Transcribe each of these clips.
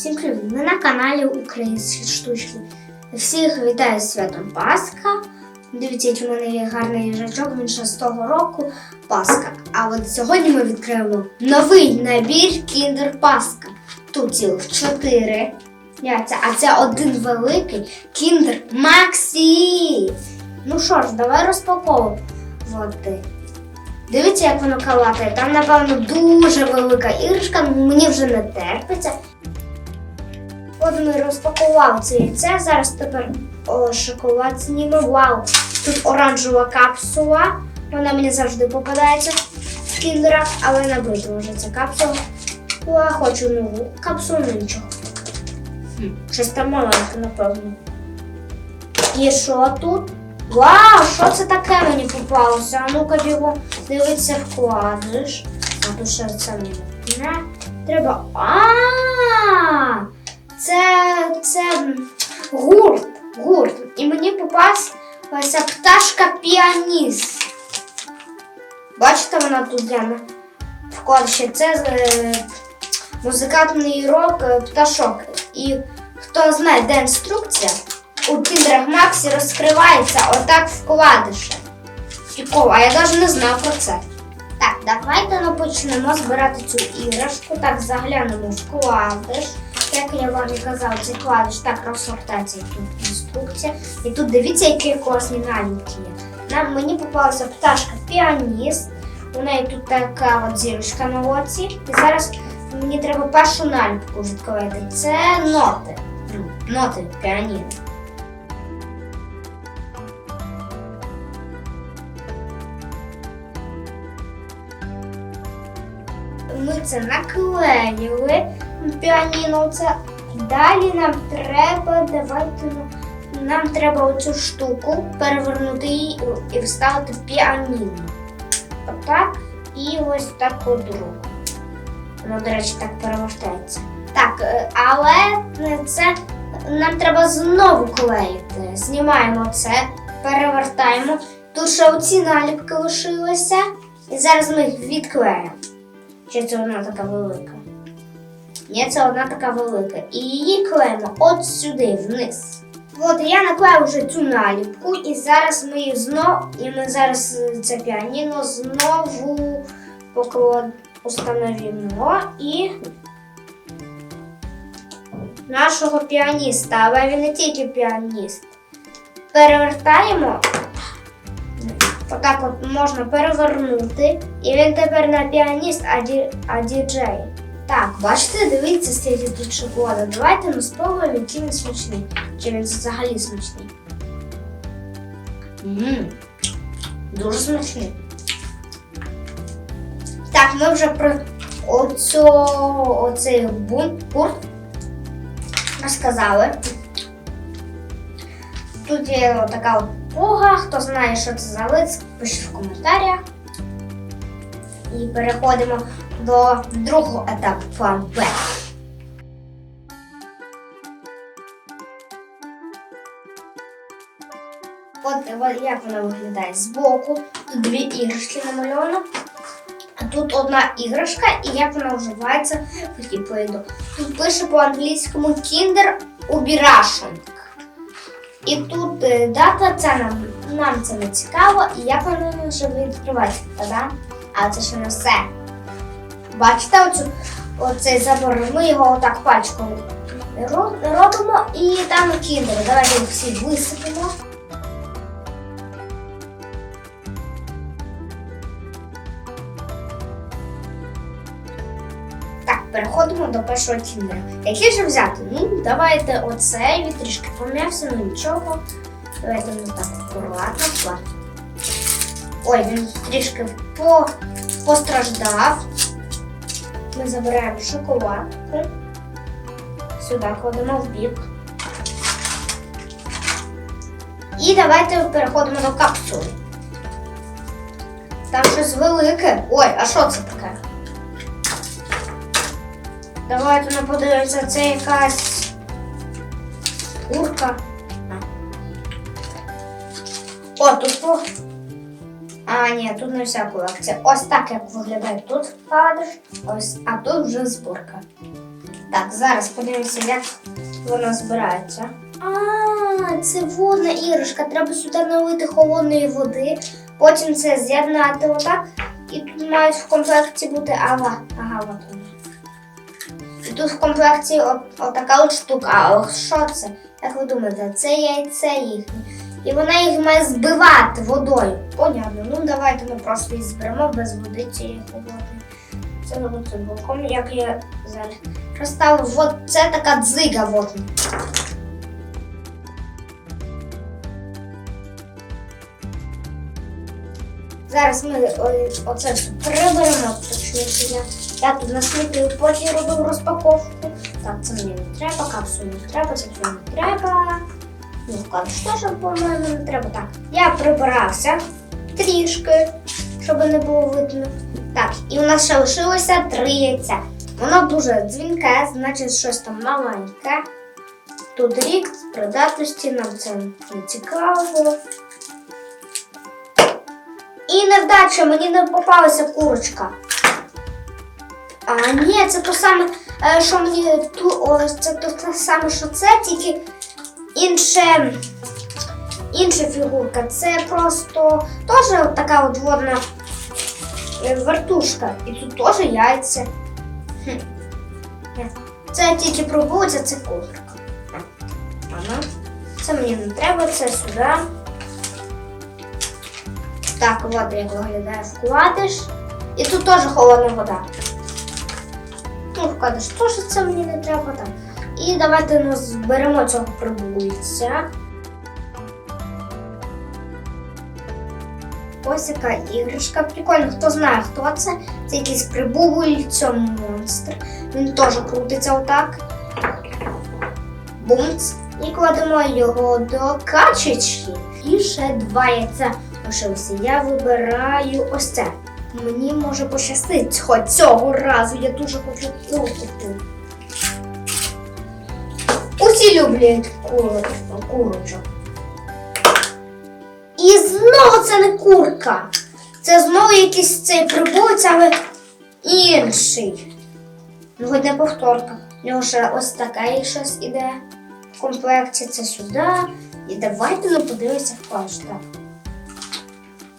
Всім привіт! Ми на каналі Українські штучки. Всіх вітаю з святом Пасха. Дивіться, у мене є гарний їжачок, він ще з того року Пасха. А от сьогодні ми відкриємо новий набір Кіндер Пасха. Тут цілих чотири яйця, а це один великий Кіндер Максі. Ну що ж, давай розпаковувати. Дивіться, як воно калатає. Там, напевно, дуже велика іграшка, мені вже не терпиться. От ми розпакували це яйце. Зараз тепер о, шоколад знімемо. Вау! Тут оранжева капсула. Вона мені завжди попадається в кіндерах, але набита вже ця капсула. Я хочу нову капсулу, ну нічого. Щось там маленьке, напевно. І що тут? Вау, що це таке мені попалося? А ну-ка його дивиться, вкладиш. А тут ще це не треба. А! Піаніст. Бачите, вона тут для вкладище. Це е, музикальний рок е, пташок. І хто знає, де інструкція, у Кіндрах Максі розкривається отак вкладише. Прикол, а я навіть не знав про це. Так, давайте ну, почнемо збирати цю іграшку. Так, заглянемо в вкладиш. Як я вам і казав, цей вкладиш так розсортається тут інструкція. І тут дивіться, які класні наліпки є. Нам мені попалася пташка піаніст. У неї тут така от зірочка на оці. І зараз мені треба першу наліпку відклеїти. Це ноти. Ноти піаніно. Ми це наклеїли піаніно. Це. Далі нам треба, давайте ну, нам треба оцю штуку перевернути її і вставити піаніно. Отак. І ось так по другу. Воно, до речі, так перевертається. Так, е, але це нам треба знову клеїти. Знімаємо це, перевертаємо. Тут ще оці наліпки лишилися. І зараз ми їх відклеїмо. Чи це одна така велика? Ні, це одна така велика. І її клеїмо от сюди, вниз. От я наклею вже цю наліпку, і зараз ми її знову, і ми зараз е, це піаніно знову поклад... установимо і нашого піаніста, але він не тільки піаніст. Перевертаємо. Отак от можна перевернути. І він тепер не піаніст, а, ді... а діджей. Так, бачите, дивіться, скільки тут шоколада. Давайте ми спробуємо, який він смачний. Чи він взагалі смачний. Ммм, дуже смачний. Так, ми вже про оцю, оцей бункур розказали. Тут є така от пуга, хто знає, що це за лист, пишіть в коментарях. І переходимо до другого етапу план Б. От, як вона виглядає збоку. Тут дві іграшки намальовано. А тут одна іграшка і як вона вживається в хіплейду. Тут пише по-англійському Kinder Ubirashing. І тут е, дата, це нам, нам це не цікаво, і як воно вже відкривається. Та-да? А це ще не все. Бачите оцю, оцей забор? Ми його отак пальчиком робимо і там кіндери. Давайте їх всі висипемо. Переходимо до першого кіндера. Який же взяти? Ну, давайте оцей, він трішки пом'явся, ну нічого. Давайте ми так акуратно. Ой, він трішки по, постраждав. Ми забираємо шоколадку. Сюди кладемо в бік. І давайте переходимо до капсули. Там щось велике. Ой, а що це таке? Давайте нам подивимося, це якась курка. О, тут. А, ні, тут не вся колекція. Ось так як виглядає тут кадр. Ось, а тут вже зборка. Так, зараз подивимося, як вона збирається. А, це водна іграшка. Треба сюди налити холодної води, потім це з'єднати отак. І тут мають в комплекті бути ага, ага, от вона. І тут в комплекті от, отака от штука. А що це? Як ви думаєте, це яйце їхнє. І вона їх має збивати водою. Понятно. Ну давайте ми просто їх зберемо без води цієї холодної. Це робиться боком, як я зараз розставив. От це така дзига водна. Зараз ми оце приберемо, точніше я. Тут на смітовій поті робив розпаковку. Так, це мені не треба, капсулу не треба, це не треба. Ну, кадр теж, по-моєму, не треба. Так, я прибирався трішки, щоб не було видно. Так, і у нас ще лишилося три яйця. Воно дуже дзвінке, значить щось там маленьке. Тут рік придатності, нам це не цікаво. І невдача, мені не попалася курочка. А, ні, це то саме, е, що мені ту, о, це то саме, що це, тільки інше, інша фігурка. Це просто теж така от водна е, вертушка. І тут теж яйця. Ні. Це тільки пробується, це курка. Ага. Це мені не треба, це сюди. Так, от як виглядає вкладиш. І тут теж холодна вода. Ну, вкладиш теж це мені не треба там. І давайте ну, зберемо цього прибульця. Ось яка іграшка. Прикольно, хто знає, хто це. Це якийсь прибульцьо монстр. Він теж крутиться отак. Бумц. І кладемо його до качечки. І ще два яйця лишилося. Я вибираю ось це. Мені може пощастить хоч цього разу. Я дуже хочу крутити. Усі люблять кур... курочок. І знову це не курка. Це знову якийсь цей прибулець, але інший. Ну, не повторка. У нього ще ось таке щось іде в комплекті. Це сюди. І давайте ми подивимося в клаш.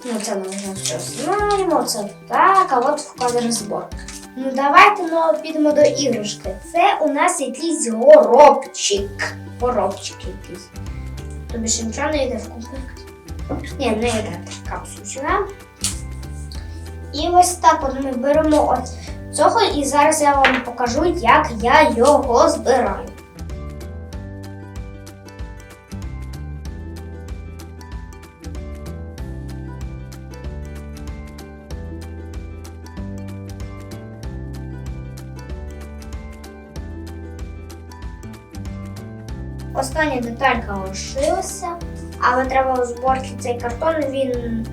Ну, це ми вже все знаємо, це так, а от вкладер зборка. Ну давайте ну, підемо до іграшки. Це у нас якийсь горобчик. Горобчик якийсь. Тобі ще нічого не йде в комплект. Ні, не йде капсулу сюди. І ось так от ми беремо от цього, і зараз я вам покажу, як я його збираю. Остання деталька лишилася, але треба у зборці цей картон. Він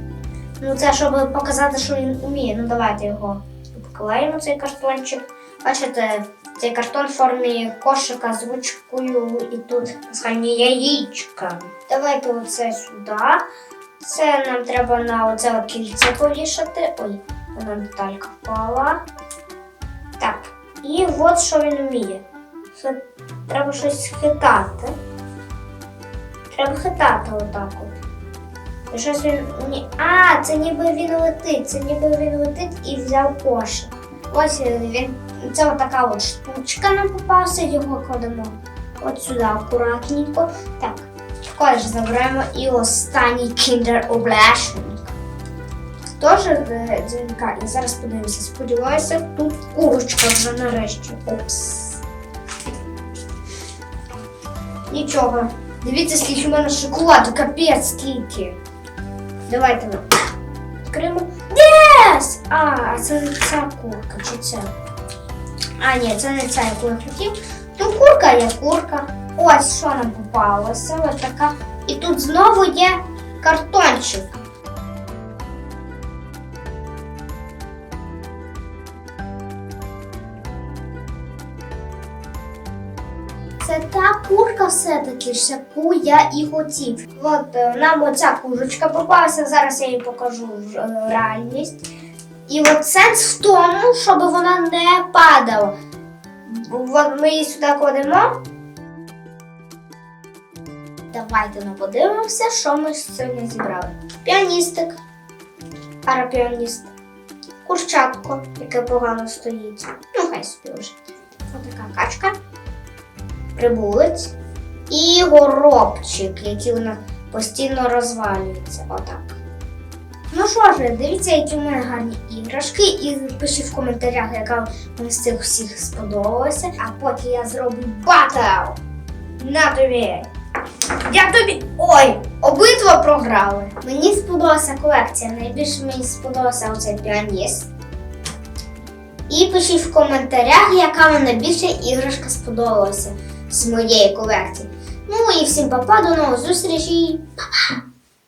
ну це щоб показати, що він вміє. Ну давайте його поклеїмо цей картончик. Бачите, цей картон в формі кошика з ручкою і тут схальні яєчка. Давайте оце сюди. Це нам треба на оце кільце повішати. Ой, вона деталька впала. Так, і от що він вміє. Це треба щось хитати. Треба хитати отак от. І щось він. А, це ніби він летить. Це ніби він летить і взяв кошик. Ось він. Це отака от штучка нам попалася, його кладемо от сюди акуратненько. Так, також заберемо і останній кіндер облешник. Теж дзвінка. І зараз подивимося. Сподіваюся, тут курочка вже нарешті. Опс. Нічого. Дивіться, скільки в мене шоколаду, капець скільки. Давайте ми відкриємо. Yes! А, це не ця курка, чи це? А, ні, це не ця, яку я хотів. Ну, курка є курка. Ось що нам попалося. Ось така. І тут знову є картончик. Курка все-таки, ж, яку я і хотів. От е, нам оця курочка попалася, зараз я їй покажу е, реальність. І от сенс в тому, щоб вона не падала. От ми її сюди кладемо. Давайте ну подивимося, що ми сьогодні зібрали. Піаністик, парапіаніст, курчатко, яке погано стоїть. Ну, хай собі вже. Ось така качка, прибулець і горобчик, який нас постійно розвалюється. Отак. Ну що ж, дивіться, які в мене гарні іграшки, і пишіть в коментарях, яка вам з цих всіх сподобалася. А потім я зроблю батл. На тобі! Я тобі. Ой! Обидва програли. Мені сподобалася колекція. Найбільше мені сподобався оцей піаніст. І пишіть в коментарях, яка вам найбільше іграшка сподобалася з моєї колекції. Ну і всім папа, до нових зустрічей. Па-па!